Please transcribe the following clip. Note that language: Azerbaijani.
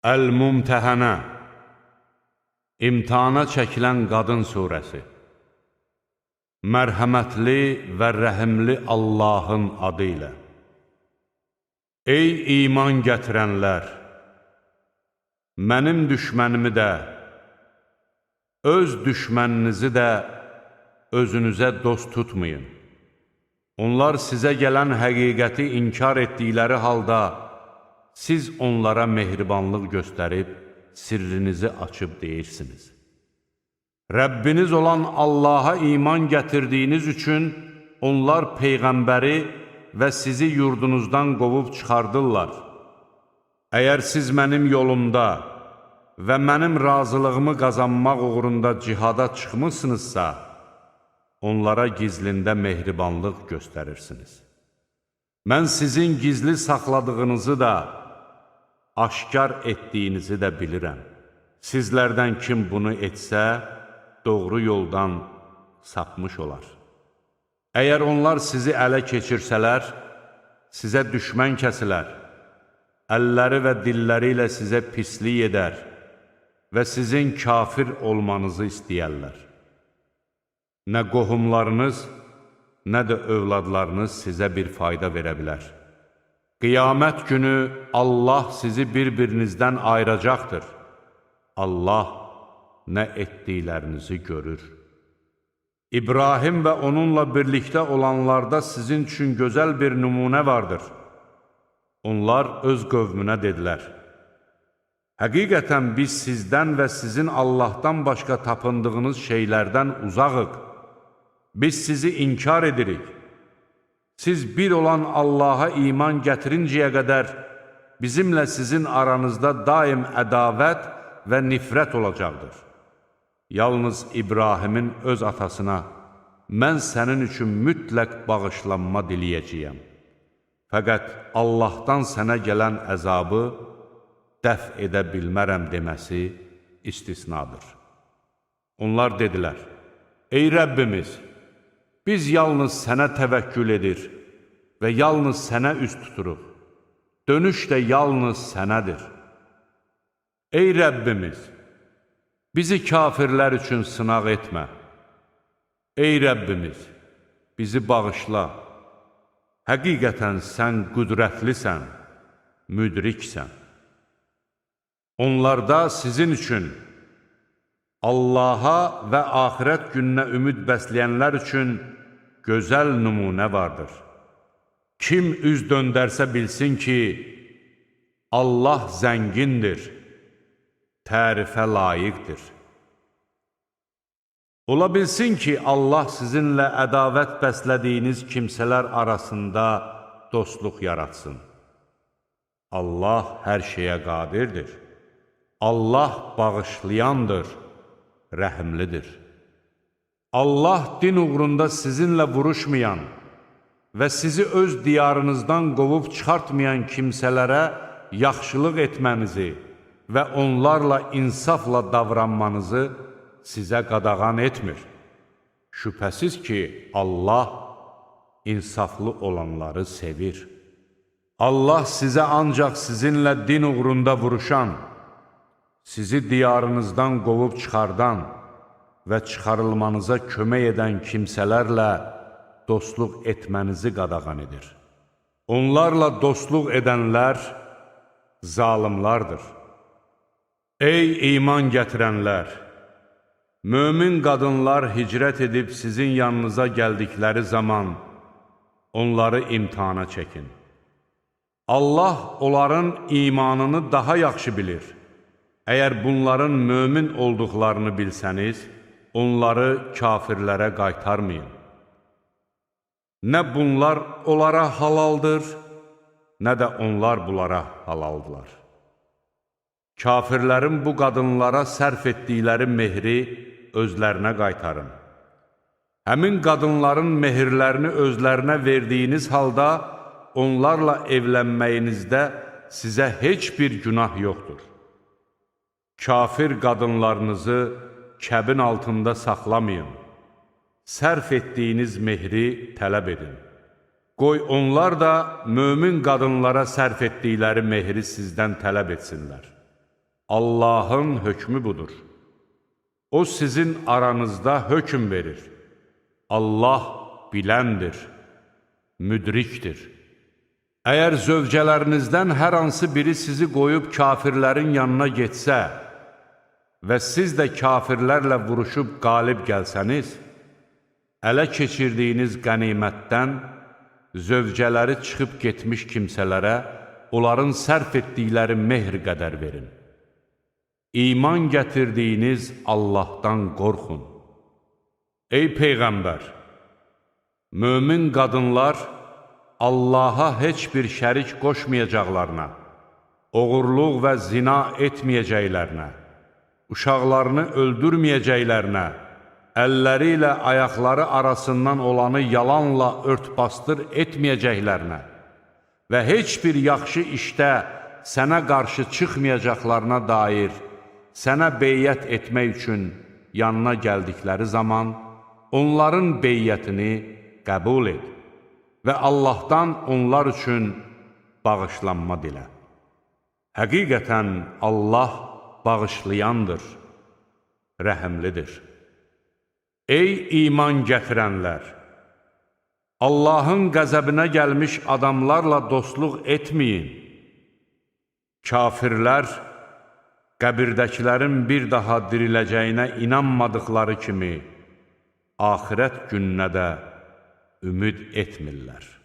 Əl-Mumtəhənə İmtihana çəkilən qadın surəsi Mərhəmətli və rəhimli Allahın adı ilə Ey iman gətirənlər! Mənim düşmənimi də, öz düşməninizi də özünüzə dost tutmayın. Onlar sizə gələn həqiqəti inkar etdikləri halda, siz onlara mehribanlıq göstərib, sirrinizi açıb deyirsiniz. Rəbbiniz olan Allaha iman gətirdiyiniz üçün onlar Peyğəmbəri və sizi yurdunuzdan qovub çıxardırlar. Əgər siz mənim yolumda və mənim razılığımı qazanmaq uğrunda cihada çıxmısınızsa, onlara gizlində mehribanlıq göstərirsiniz. Mən sizin gizli saxladığınızı da, aşkar etdiyinizi də bilirəm. Sizlərdən kim bunu etsə, doğru yoldan sapmış olar. Əgər onlar sizi ələ keçirsələr, sizə düşmən kəsilər, əlləri və dilləri ilə sizə pislik edər və sizin kafir olmanızı istəyərlər. Nə qohumlarınız, nə də övladlarınız sizə bir fayda verə bilər. Qiyamət günü Allah sizi bir-birinizdən ayıracaqdır. Allah nə etdiklərinizi görür. İbrahim və onunla birlikdə olanlarda sizin üçün gözəl bir nümunə vardır. Onlar öz qövmünə dedilər, Həqiqətən biz sizdən və sizin Allahdan başqa tapındığınız şeylərdən uzağıq. Biz sizi inkar edirik. Siz bir olan Allaha iman gətirincəyə qədər bizimlə sizin aranızda daim ədavət və nifrət olacaqdır. Yalnız İbrahimin öz atasına, mən sənin üçün mütləq bağışlanma diləyəcəyəm. Fəqət Allahdan sənə gələn əzabı dəf edə bilmərəm deməsi istisnadır. Onlar dedilər, Ey Rəbbimiz, biz yalnız sənə təvəkkül edir və yalnız sənə üst tuturuq. Dönüş də yalnız sənədir. Ey Rəbbimiz, bizi kafirlər üçün sınaq etmə. Ey Rəbbimiz, bizi bağışla. Həqiqətən sən qüdrətlisən, müdriksən. Onlarda sizin üçün Allaha və axirət gününə ümid bəsləyənlər üçün gözəl nümunə vardır. Kim üz döndərsə bilsin ki, Allah zəngindir, tərifə layiqdir. Ola bilsin ki, Allah sizinlə ədavət bəslədiyiniz kimsələr arasında dostluq yaratsın. Allah hər şeyə qadirdir. Allah bağışlayandır, rəhimlidir. Allah din uğrunda sizinlə vuruşmayan və sizi öz diyarınızdan qovub çıxartmayan kimsələrə yaxşılıq etmənizi və onlarla insafla davranmanızı sizə qadağan etmir. Şübhəsiz ki, Allah insaflı olanları sevir. Allah sizə ancaq sizinlə din uğrunda vuruşan, sizi diyarınızdan qovub çıxardan və çıxarılmanıza kömək edən kimsələrlə dostluq etmənizi qadağan edir. Onlarla dostluq edənlər zalimlardır. Ey iman gətirənlər! Mömin qadınlar hicrət edib sizin yanınıza gəldikləri zaman onları imtihana çəkin. Allah onların imanını daha yaxşı bilir. Əgər bunların mömin olduqlarını bilsəniz, onları kafirlərə qaytarmayın. Nə bunlar onlara halaldır, nə də onlar bunlara halaldılar. Kafirlərin bu qadınlara sərf etdikləri mehri özlərinə qaytarın. Həmin qadınların mehirlərini özlərinə verdiyiniz halda, onlarla evlənməyinizdə sizə heç bir günah yoxdur. Kafir qadınlarınızı kəbin altında saxlamayın. Sərf etdiyiniz mehri tələb edin. Qoy onlar da mömin qadınlara sərf etdikləri mehri sizdən tələb etsinlər. Allahın hökmü budur. O sizin aranızda hökm verir. Allah biləndir, müdrikdir. Əgər zövcələrinizdən hər hansı biri sizi qoyub kafirlərin yanına getsə və siz də kafirlərlə vuruşub qalib gəlsəniz, ələ keçirdiyiniz qənimətdən zövcələri çıxıb getmiş kimsələrə onların sərf etdikləri mehr qədər verin. İman gətirdiyiniz Allahdan qorxun. Ey Peyğəmbər! Mömin qadınlar Allaha heç bir şərik qoşmayacaqlarına, oğurluq və zina etməyəcəklərinə, uşaqlarını öldürməyəcəklərinə, əlləri ilə ayaqları arasından olanı yalanla ört-bastır etməyəcəklərinə və heç bir yaxşı işdə sənə qarşı çıxmayacaqlarına dair sənə beyyət etmək üçün yanına gəldikləri zaman onların beyyətini qəbul et və Allahdan onlar üçün bağışlanma dilə. Həqiqətən Allah bağışlayandır, rəhəmlidir. Ey iman gətirənlər! Allahın qəzəbinə gəlmiş adamlarla dostluq etməyin. Kafirlər, qəbirdəkilərin bir daha diriləcəyinə inanmadıqları kimi, axirət gününə də ümid etmirlər.